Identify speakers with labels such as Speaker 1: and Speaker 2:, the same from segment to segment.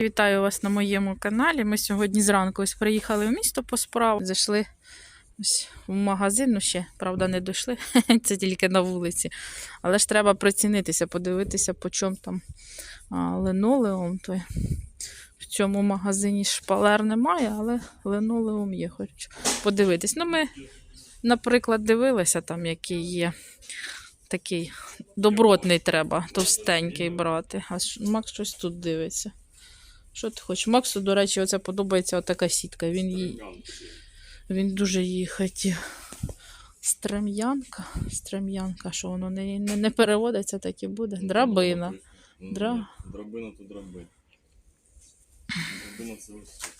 Speaker 1: Вітаю вас на моєму каналі. Ми сьогодні зранку ось приїхали в місто по справу. Зайшли ось в магазин, ну ще, правда, не дійшли. Це тільки на вулиці. Але ж треба прицінитися, подивитися, по чому там линолеум. Той. В цьому магазині шпалер немає, але линолеум є. Хочу подивитись. Ну, ми, наприклад, дивилися там, який є. Такий добротний треба, товстенький брати. А Макс щось тут дивиться. Що ти хочеш? Максу, до речі, оце подобається отака сітка. Він, її, він дуже її хотів. Стрем'янка. Стрем'янка, що воно не, не, не переводиться, так і буде. Драбина.
Speaker 2: Ну,
Speaker 1: Дра-
Speaker 2: Драбина то драбина. Драбина це ось.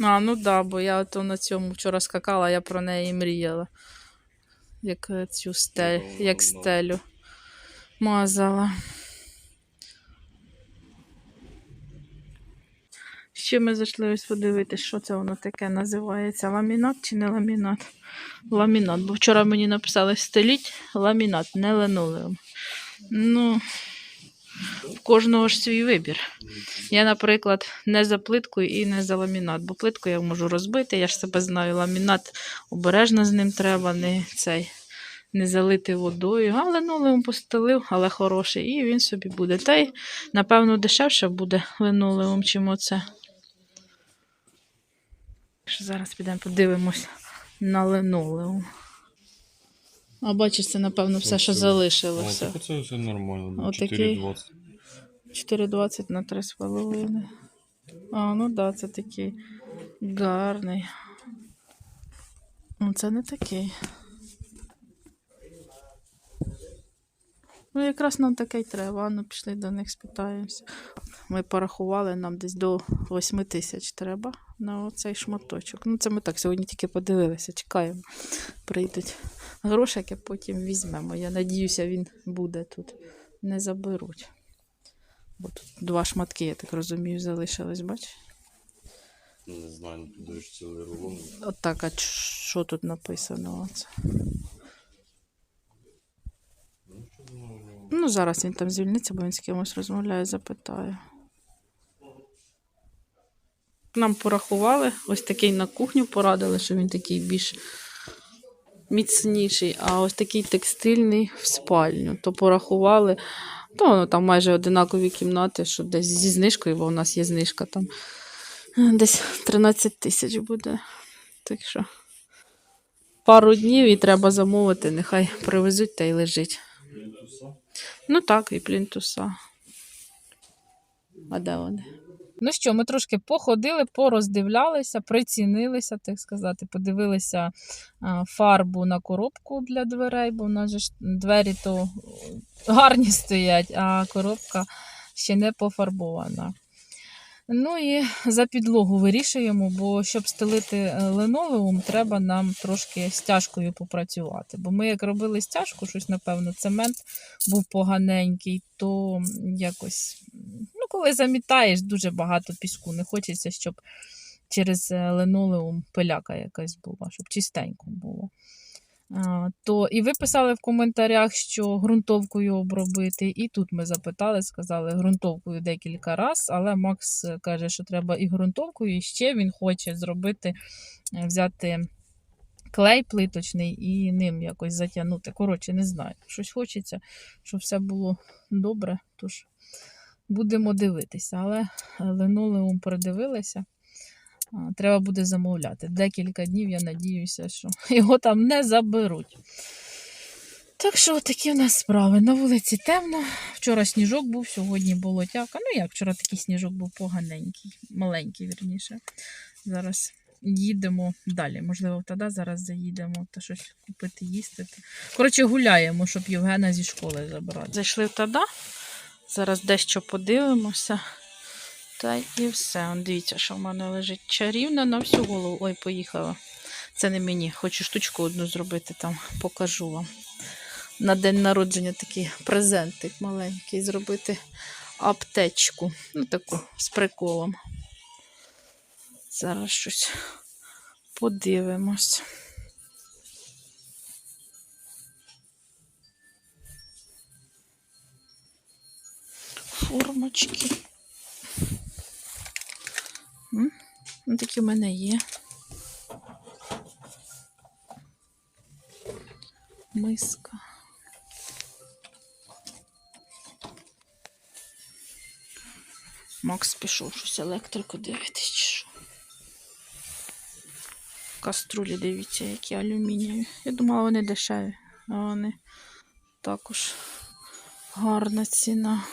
Speaker 1: А, ну да, бо я то на цьому вчора скакала, я про неї мріяла. Як е, цю стель, як стелю мазала. Ще ми зайшли ось подивитися, що це воно таке називається. Ламінат чи не ламінат? Ламінат. Бо вчора мені написали стеліть ламінат, не линолеум. Ну, в кожного ж свій вибір. Я, наприклад, не за плитку і не за ламінат, бо плитку я можу розбити, я ж себе знаю, ламінат обережно з ним треба, не цей. Не залити водою, а линолеум постелив, але хороший, і він собі буде. Та й, напевно, дешевше буде линолеум, чим оце. Що Зараз підемо подивимось на линолеум. А бачиш, це, напевно, все, що залишилося.
Speaker 2: Так оце все нормально. 4,20.
Speaker 1: 4,20 на 3,5. А, ну да, це такий гарний. Ну, це не такий. Ну, якраз нам таке й треба. Ну, пішли до них спитаємося. Ми порахували, нам десь до 8 тисяч треба на оцей шматочок. Ну, це ми так сьогодні тільки подивилися, чекаємо. Прийдуть грошики, потім візьмемо. Я надіюся, він буде тут. Не заберуть. Бо тут два шматки, я так розумію, залишились, бачиш?
Speaker 2: Не знаю, ну, тут даєш цілий рулон.
Speaker 1: От так, а що тут написано? Оце?
Speaker 2: Ну.
Speaker 1: Ну, зараз він там звільниться, бо він з кимось розмовляє, запитаю. Нам порахували, ось такий на кухню порадили, що він такий більш міцніший, а ось такий текстильний в спальню. То порахували, то ну, там майже одинакові кімнати, що десь зі знижкою, бо у нас є знижка там. е, Десь 13 тисяч буде. Так що пару днів і треба замовити, нехай привезуть та й лежить. Ну так, і плінтуса. А де вони? Ну що, ми трошки походили, пороздивлялися, прицінилися, так сказати, подивилися фарбу на коробку для дверей, бо в нас же двері то гарні стоять, а коробка ще не пофарбована. Ну і за підлогу вирішуємо, бо щоб стелити е, линолеум, треба нам трошки стяжкою попрацювати. Бо ми як робили стяжку, щось, напевно, цемент був поганенький, то якось, коли замітаєш, дуже багато піску. Не хочеться, щоб через е, линолеум пиляка якась була, щоб чистенько було. А, то і ви писали в коментарях, що ґрунтовкою обробити. І тут ми запитали, сказали ґрунтовкою декілька разів, але Макс е, каже, що треба і ґрунтовкою, і ще він хоче зробити, е, взяти клей плиточний і ним якось затягнути. Коротше, не знаю. Щось хочеться, щоб все було добре. Тож будемо дивитися. Але е, линолеум передивилися. Треба буде замовляти. Декілька днів, я надіюся, що його там не заберуть. Так що такі в нас справи. На вулиці темно. Вчора сніжок був, сьогодні болотяка. Ну як вчора такий сніжок був поганенький, маленький, вірніше. Зараз їдемо далі. Можливо, тоді зараз заїдемо та щось купити, їсти. Коротше, гуляємо, щоб Євгена зі школи забрати. Зайшли в тада. Зараз дещо подивимося. Та і все. Дивіться, що в мене лежить чарівна на всю голову. Ой, поїхала. Це не мені. Хочу штучку одну зробити там, покажу вам. На день народження такий презентик маленький зробити аптечку. Ну, таку з приколом. Зараз щось подивимось. формочки. Ну, Такі в мене є. Миска. Макс пішов щось електрику дивитись чи що. Каструлі дивіться, які алюмінієві. Я думала, вони дешеві, а вони також гарна ціна.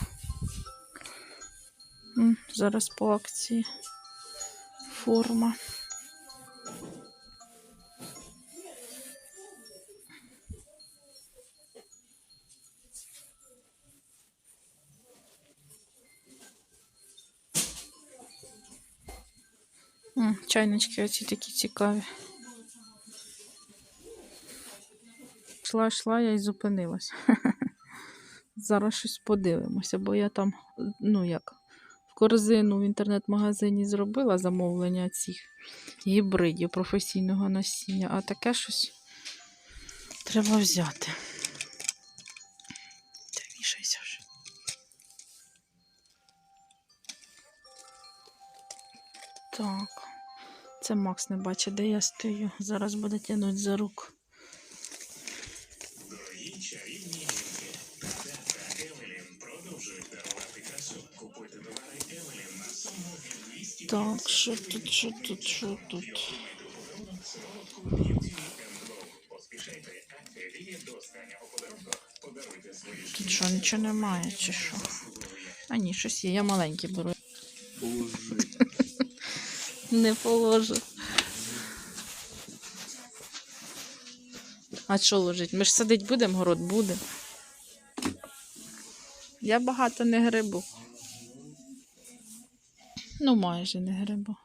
Speaker 1: Зараз по акції форма. Чайнички оці такі цікаві. Йшла, йшла, я і зупинилась. Зараз щось подивимося, бо я там, ну як, корзину в інтернет-магазині зробила замовлення цих гібридів професійного насіння, а таке щось треба взяти. Та вже. Так, це Макс не бачить, де я стою. Зараз буде тягнути за руку. Так, що тут, що тут, що тут? Тут що, нічого немає, чи що? А ні, щось є, я маленький беру.
Speaker 2: Положи.
Speaker 1: Не положу. А що ложить? Ми ж садить будемо, город буде. Я багато не грибу. Ну, майже не грибу.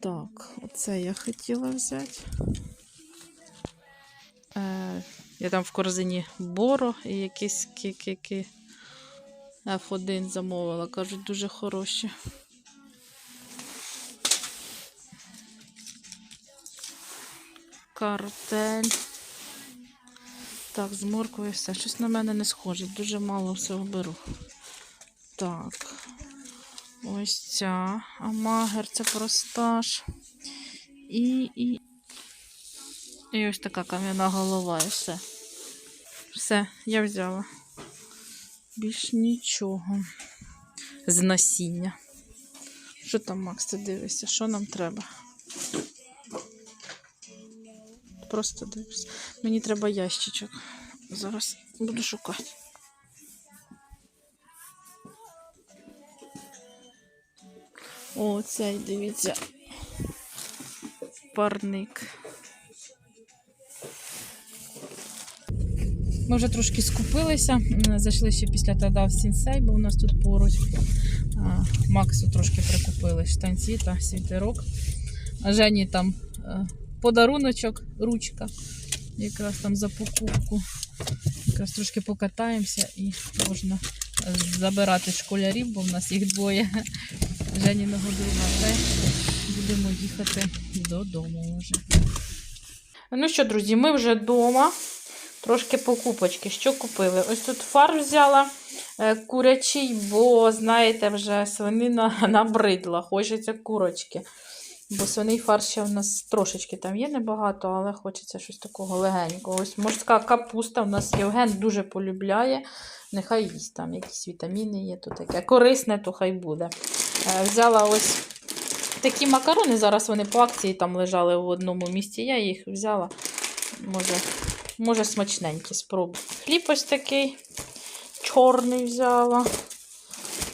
Speaker 1: Так, оце я хотіла взяти. Е, я там в корзині боро і якісь кики F1 замовила. Кажуть, дуже хороші. Картель. Так, з морквою все. Щось на мене не схоже. Дуже мало всього беру. Так. Ось ця. Амагер, це простаж. І, і. І ось така кам'яна голова і все. Все, я взяла. Більш нічого. З насіння. Що там, Макс, ти дивишся? Що нам треба? Просто дивишся. Мені треба ящичок. Зараз буду шукати. О, цей, дивіться. Парник. Ми вже трошки скупилися. Зайшли ще після тоді в сінсей, бо у нас тут поруч. Максу трошки прикупили штанці та світерок. А Жені там е, подаруночок, ручка. Якраз там за покупку. Якраз трошки покатаємося і можна забирати школярів, бо в нас їх двоє. Женіного друга те. Будемо їхати додому вже. Ну що, друзі, ми вже вдома. Трошки покупочки. Що купили? Ось тут фарш взяла е, курячий, бо, знаєте, вже свинина набридла. Хочеться курочки. Бо свиний фарш ще в нас трошечки там є небагато, але хочеться щось такого легенького. Ось морська капуста. У нас Євген дуже полюбляє. Нехай їсть там якісь вітаміни є, то таке. Корисне, то хай буде. Е, Взяла ось такі макарони. Зараз вони по акції там лежали в одному місці. Я їх взяла. Може, може смачненькі спробую. Хліб ось такий чорний взяла.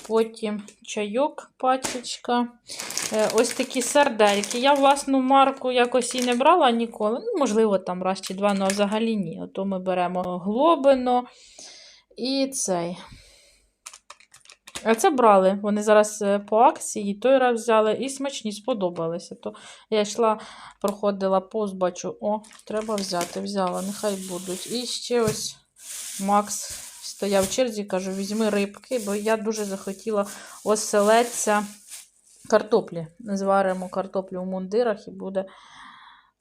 Speaker 1: Потім чайок, пачечка. Е, Ось такі сардельки. Я власну марку якось і не брала ніколи. Ну, можливо, там раз чи два, але взагалі ні. Ото ми беремо глобино і цей. А це брали. Вони зараз е, по акції, той раз взяли і смачні, сподобалися. То я йшла, проходила повз, бачу, о, треба взяти. Взяла, нехай будуть. І ще ось Макс стояв в черзі, кажу, візьми рибки, бо я дуже захотіла оселедця картоплі. Зваримо картоплю в мундирах і буде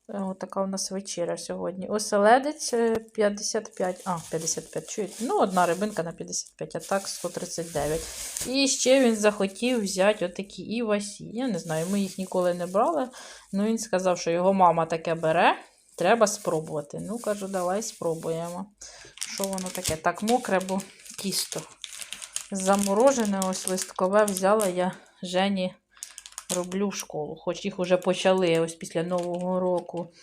Speaker 1: Е, Отака у нас вечеря сьогодні. Оселедець е, 55. А, 55, чуєте? Ну, одна рибинка на 55, а так 139. І ще він захотів взяти отакі івасі. Я не знаю, ми їх ніколи не брали. Ну, він сказав, що його мама таке бере. Треба спробувати. Ну, кажу, давай спробуємо. Що воно таке? Так, мокре, бо тісто. Заморожене, ось листкове взяла я Жені роблю в школу. Хоч їх вже почали ось після Нового року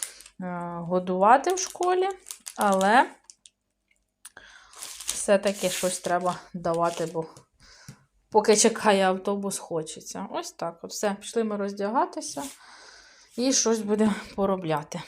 Speaker 1: е, годувати в школі, але все-таки щось треба давати, бо поки чекає автобус, хочеться. Ось так. От все, пішли ми роздягатися і щось будемо поробляти.